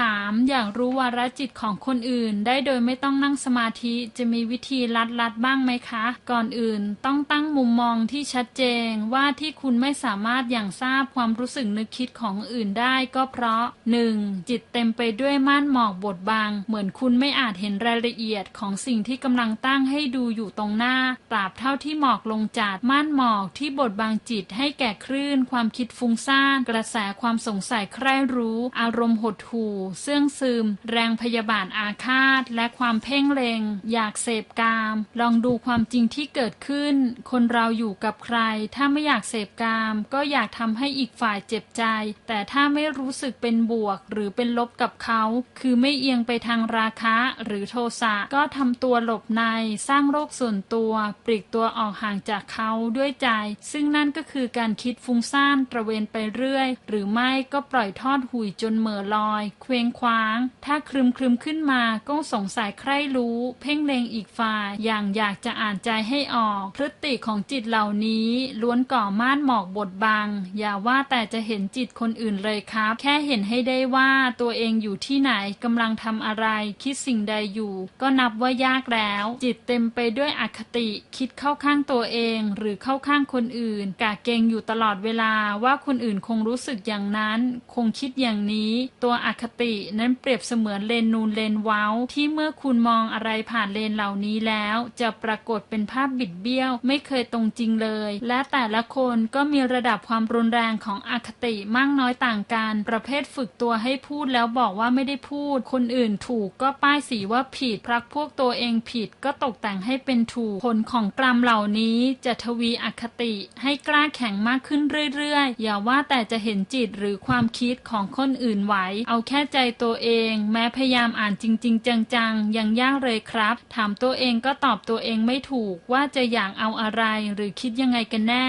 ถามอยากรู้วาระจิตของคนอื่น ได้โดยไม่ต้องนั่งสมาธิจะมีวิธีลัดลัดบ้างไหมคะ ก่อนอื่นต้องตั้งมุมมองที่ชัดเจนว่าที่คุณไม่สามารถอย่างทราบความรู้สึกนึกคิดของอื่นได้ก็เพราะ 1. จิตเต็มไปด้วยม่านหมอกบดบัง เหมือนคุณไม่อาจเห็นรายละเอียดของสิ่งที่กำลังตั้งให้ดูอยู่ตรงหน้าตราบเท่าที่หมอกลงจัดม่านหมอกที่บดบังจิตให้แก่คลื่น ความคิดฟุ้งซ่านกระแสความสงสัยใคร่รู้ อารมณ์หดหู่เสื่องซึม แรงพยาบาทอาฆาต และความเพ่งเล็งอยากเสพกาม ลองดูความจริงที่เกิดขึ้น คนเราอยู่กับใคร ถ้าไม่อยากเสพกาม ก็อยากทำให้อีกฝ่ายเจ็บใจ แต่ถ้าไม่รู้สึกเป็นบวก หรือเป็นลบกับเขา คือไม่เอียงไปทางราคะหรือโทสะก็ทำตัวหลบใน สร้างโรคส่วนตัวปลีกตัวออกห่างจากเขาด้วยใจ ซึ่งนั่นก็คือการคิดฟุ้งซ่านตระเวนไปเรื่อย หรือไม่ก็ปล่อยทอดหุยจนเหม่อลอยเคว้งคว้าง ถ้าครึมครึมขึ้นมาก็สงสัยใคร่รู้ เพ่งเลงอีกฝ่ายอย่างอยากจะอ่านใจให้ออก พฤติของจิตเหล่านี้ ล้วนก่อม่านหมอกบดบัง อย่าว่าแต่จะเห็นจิตคนอื่นเลยครับ แค่เห็นให้ได้ว่าตัวเองอยู่ที่ไหนกำลังทำอะไร คิดสิ่งใดอยู่ ก็นับว่ายากแล้ว จิตเต็มไปด้วยอคติ คิดเข้าข้างตัวเอง หรือเข้าข้างคนอื่นกาเกงอยู่ตลอดเวลาว่าคนอื่นคงรู้สึกอย่างนั้น คงคิดอย่างนี้ ตัวอคตินั้นเปรียบเสมือนเลนนูนเลนเว้า ที่เมื่อคุณมองอะไรผ่านเลนเหล่านี้แล้ว จะปรากฏเป็นภาพบิดเบี้ยว ไม่เคยตรงจริงเลย และแต่ละคนก็มีระดับความรุนแรงของอคติมากน้อยต่างกัน ประเภทฝึกตัวให้พูดแล้วบอกว่าไม่ได้พูด คนอื่นถูกก็ป้ายสีว่าผิดพรักพวกตัวเองผิดก็ตกแต่งให้เป็นถูก ผลของกรรมเหล่านี้จะทวีอคติ ให้กล้าแข็งมากขึ้นเรื่อยๆ อย่าว่าแต่จะเห็นจิตหรือความคิดของคนอื่นไหว เอาแค่ใจตัวเอง แม้พยายามอ่านจริง ๆ จังๆ ยังยากเลยครับ ถามตัวเองก็ตอบตัวเองไม่ถูกว่าจะอยากเอาอะไรหรือคิดยังไงกันแน่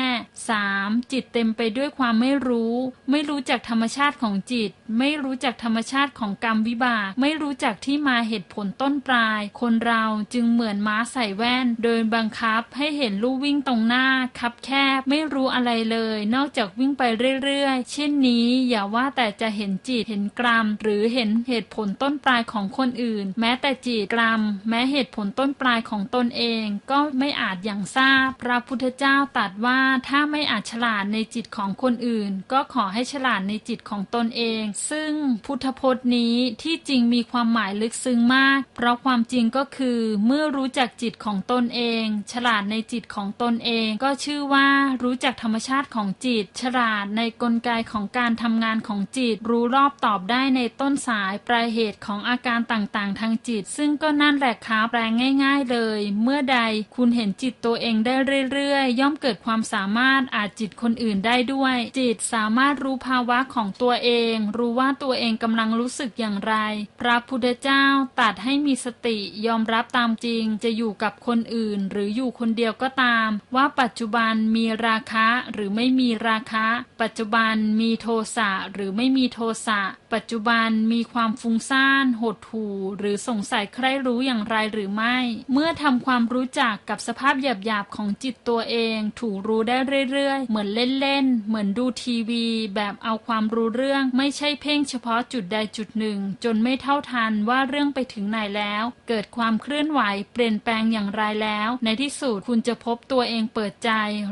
3. จิตเต็มไปด้วยความไม่รู้ ไม่รู้จักธรรมชาติของจิต ไม่รู้จักธรรมชาติของกรรมวิบาก ไม่รู้จักที่มาเหตุผลต้นปลาย คนเราจึงเหมือนม้าใส่แว่น โดยบังคับให้เห็นลู่วิ่งตรงหน้าคับแคบไม่รู้อะไรเลย นอกจากวิ่งไปเรื่อยๆ เช่นนี้อย่าว่าแต่จะเห็นจิตเห็นกรรมหรือรือเห็นเหตุผลต้นปลายของคนอื่น แม้แต่จิตกรรม แม้เหตุผลต้นปลายของตนเอง ก็ไม่อาจอย่างทราบ พระพุทธเจ้าตรัสว่าถ้าไม่อาจฉลาดในจิตของคนอื่น ก็ขอให้ฉลาดในจิตของตนเอง ซึ่งพุทธพจน์นี้ที่จริงมีความหมายลึกซึ้งมาก เพราะความจริงก็คือ เมื่อรู้จักจิตของตนเอง ฉลาดในจิตของตนเอง ก็ชื่อว่ารู้จักธรรมชาติของจิต ฉลาดในกลไกของการทำงานของจิต รู้รอบตอบได้ในต้นสายปลายเหตุของอาการต่างๆ ทางจิต ซึ่งก็นั่นแหละครับแปลงง่าย ๆ เลย เมื่อใดคุณเห็นจิตตัวเองได้เรื่อยๆ ย่อมเกิดความสามารถอาจจิตคนอื่นได้ด้วย จิตสามารถรู้ภาวะของตัวเอง รู้ว่าตัวเองกำลังรู้สึกอย่างไร พระพุทธเจ้าตัดให้มีสติยอมรับตามจริง จะอยู่กับคนอื่น หรืออยู่คนเดียวก็ตาม ว่าปัจจุบันมีราคะหรือไม่มีราคะ ปัจจุบันมีโทสะหรือไม่มีโทสะ ปัจจุบันมีความฟุ้งซ่าน หดหู่ หรือสงสัยใครรู้อย่างไรหรือไม่ เมื่อทำความรู้จักกับสภาพหยาบๆของจิตตัวเอง ถูกรู้ได้เรื่อยๆ เหมือนเล่นๆ เหมือนดูทีวี แบบเอาความรู้เรื่อง ไม่ใช่เพ่งเฉพาะจุดใดจุดหนึ่ง จนไม่เท่าทันว่าเรื่องไปถึงไหนแล้ว เกิดความเคลื่อนไหวเปลี่ยนแปลงอย่างไรแล้ว ในที่สุดคุณจะพบตัวเองเปิดใจ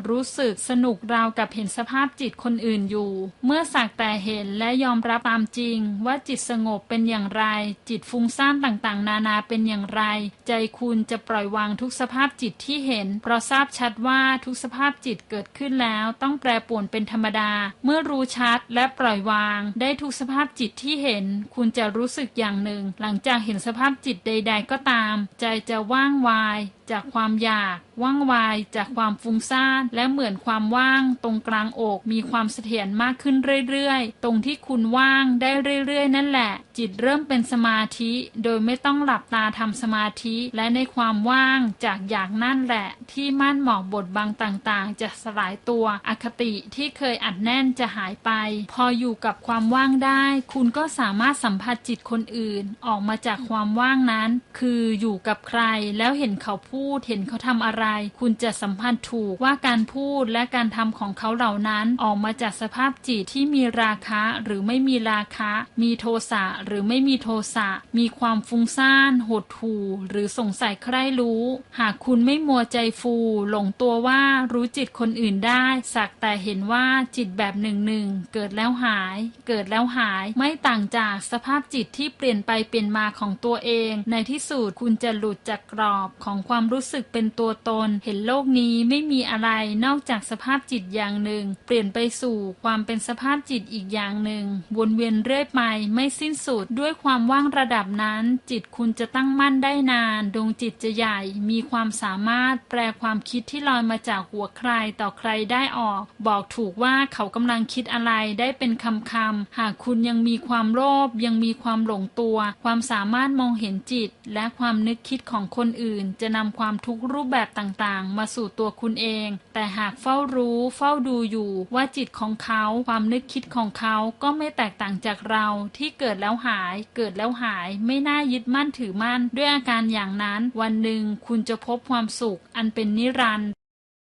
รู้สึกสนุกราวกับเห็นสภาพจิตคนอื่นอยู่ เมื่อสักแต่เห็นและยอมรับตามจริงว่าจิตสงบเป็นอย่างไร จิตฟุ้งซ่านต่างๆ นานาเป็นอย่างไร ใจคุณจะปล่อยวางทุกสภาพจิตที่เห็น เพราะทราบชัดว่าทุกสภาพจิตเกิดขึ้นแล้ว ต้องแปรปรวนเป็นธรรมดา เมื่อรู้ชัดและปล่อยวาง ได้ทุกสภาพจิตที่เห็น คุณจะรู้สึกอย่างหนึ่ง หลังจากเห็นสภาพจิตใด ๆ ก็ตาม ใจจะว่างวาย จากความอยาก ว่างวาย จากความฟุ้งซ่าน และเหมือนความว่าง ตรงกลางอกมีความเสถียรมากขึ้นเรื่อยๆ ตรงที่คุณว่างได้เรื่อยๆ นั่นแหละ จิตเริ่มเป็นสมาธิ โดยไม่ต้องหลับตาทำสมาธิ และในความว่างจากอยากนั่นแหละ ที่ม่านหมอกบทบังต่างๆ จะสลายตัว อคติที่เคยอัดแน่นจะหายไป พออยู่กับความว่างได้ คุณก็สามารถสัมผัสจิตคนอื่น ออกมาจากความว่างนั้น คืออยู่กับใครแล้วเห็นเขาพูพูดเห็นเขาทำอะไร คุณจะสัมพันธ์ถูกว่าการพูดและการทำของเขาเหล่านั้นออกมาจากสภาพจิตที่มีราคะหรือไม่มีราคะ มีโทสะหรือไม่มีโทสะ มีความฟุ้งซ่าน หดหู่ หรือสงสัยใคร่รู้ หากคุณไม่มัวใจฟู หลงตัวว่ารู้จิตคนอื่นได้ สักแต่เห็นว่าจิตแบบหนึ่งหนึ่งเกิดแล้วหาย เกิดแล้วหายไม่ต่างจากสภาพจิตที่เปลี่ยนไปเปลี่ยนมาของตัวเอง ในที่สุดคุณจะหลุดจากกรอบของความรู้สึกเป็นตัวตน เห็นโลกนี้ไม่มีอะไรนอกจากสภาพจิตอย่างหนึ่ง เปลี่ยนไปสู่ความเป็นสภาพจิตอีกอย่างหนึ่ง วนเวียนเรื่อยไปไม่สิ้นสุดด้วยความว่างระดับนั้น จิตคุณจะตั้งมั่นได้นาน ดวงจิตจะใหญ่ มีความสามารถแปลความคิดที่ลอยมาจากหัวใครต่อใครได้ออก บอกถูกว่าเขากำลังคิดอะไรได้เป็นคำคำหากคุณยังมีความโลภยังมีความหลงตัว ความสามารถมองเห็นจิต และความนึกคิดของคนอื่น จะนำความทุกข์รูปแบบต่างๆ มาสู่ตัวคุณเอง แต่หากเฝ้ารู้เฝ้าดูอยู่ว่าจิตของเขาความนึกคิดของเขาก็ไม่แตกต่างจากเราที่เกิดแล้วหาย เกิดแล้วหายไม่น่ายึดมั่นถือมั่น ด้วยอาการอย่างนั้น วันหนึ่งคุณจะพบความสุขอันเป็นนิรันดร์